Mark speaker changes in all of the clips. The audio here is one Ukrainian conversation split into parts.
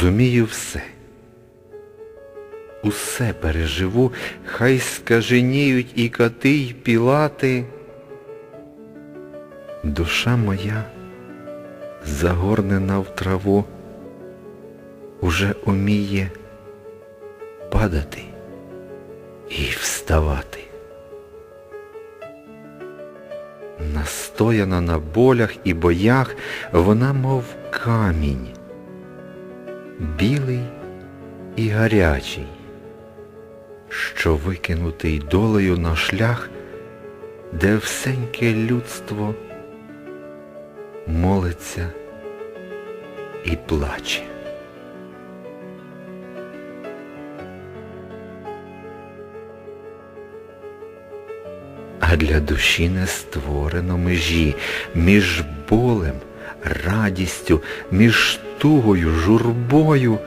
Speaker 1: зумію все. Усе переживу, хай скаженіють і коти, й пілати. Душа моя, загорнена в траву, уже уміє падати і вставати. Настояна на болях і боях, вона мов камінь, білий і гарячий, що викинутий долею на шлях, де всеньке людство молиться і плаче. А для душі не створено межі між болем, радістю, між тугою, журбою.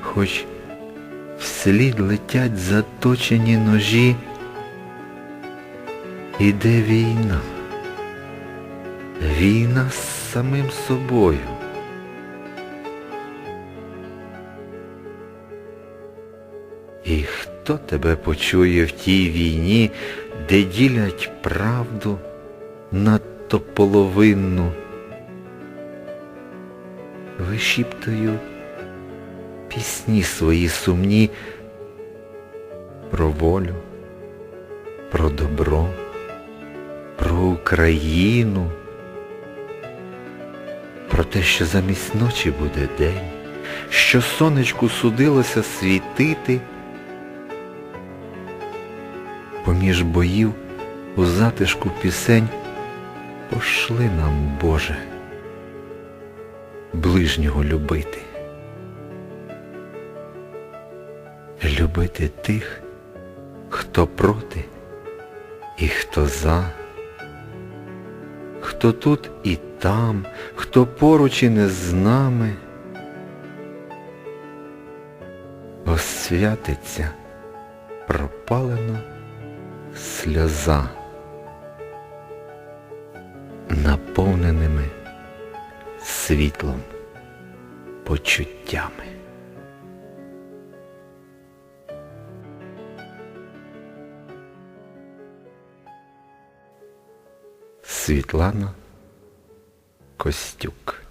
Speaker 1: Хоч вслід летять заточені ножі, іде війна. Війна з самим собою. І хто тебе почує в тій війні, де ділять правду надто половинну? Вишіптую пісні свої сумні про волю, про добро, про Україну, про те, що замість ночі буде день, що сонечку судилося світити, поміж боїв у затишку пісень пошли нам, Боже, ближнього любити. Любити тих, хто проти і хто за, хто тут і там, хто поруч і не з нами, освятиться пропалена сльоза, світлом почуттями. Світлана Костюк